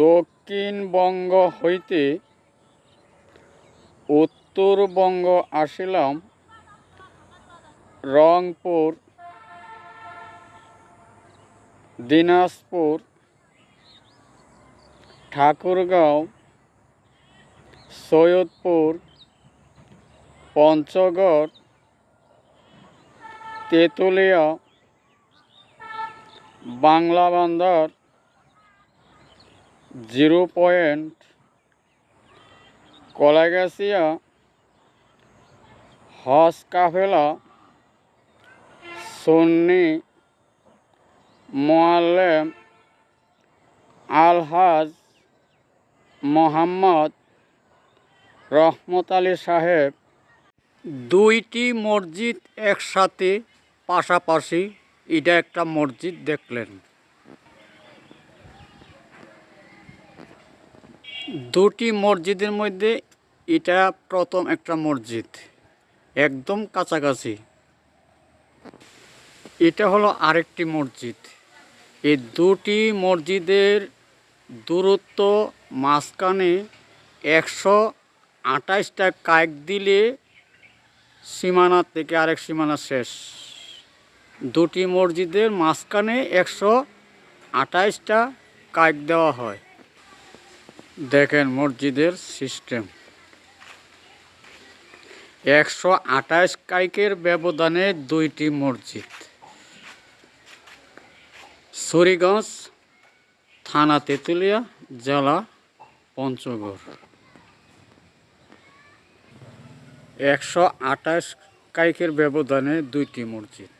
দক্ষিণবঙ্গ হইতে উত্তরবঙ্গ আসিলাম রংপুর দিনাজপুর ঠাকুরগাঁও সৈয়দপুর পঞ্চগড় তেঁতুলিয়া বাংলা বান্দার জিরো পয়েন্ট কলাগাছিয়া হজ কাফেলা সুন্নি মোয়াল্লেম আলহাজ মোহাম্মদ রহমত আলী সাহেব। দুইটি মসজিদ একসাথে পাশাপাশি এটা একটা মসজিদ দেখলেন। দুটি মসজিদের মধ্যে এটা প্রথম একটা মসজিদ, একদম কাছাকাছি। এটা হলো আরেকটি মসজিদ। এই দুটি মসজিদের দূরত্ব মাঝখানে একশো আঠাশটা কায়েক দিলে সীমানা থেকে আরেক সীমানা শেষ। দুটি মসজিদের মাঝখানে একশো আঠাশটা কায়েক দেওয়া হয়। দেখেন মসজিদের সিস্টেম। একশো আঠাশ কাইকের ব্যবধানে দুইটি মসজিদ। সরিগঞ্জ, থানা তেঁতুলিয়া, জেলা পঞ্চগড়। একশো আঠাশ কাইকের ব্যবধানে দুইটি মসজিদ।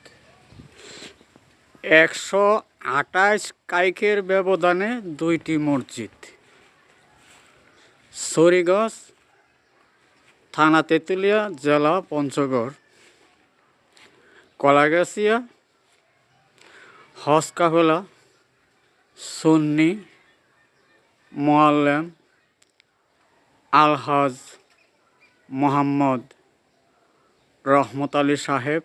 একশো আঠাশ কাইকের ব্যবধানে দুইটি মসজিদ। সরিগঞ্জ থানা তেঁতুলিয়া, জেলা পঞ্চগড়। কলাগাছিয়া হজ কাফেলা সুন্নি, মোয়াল্লেম, আলহাজ মোহাম্মদ রহমত আলী সাহেব।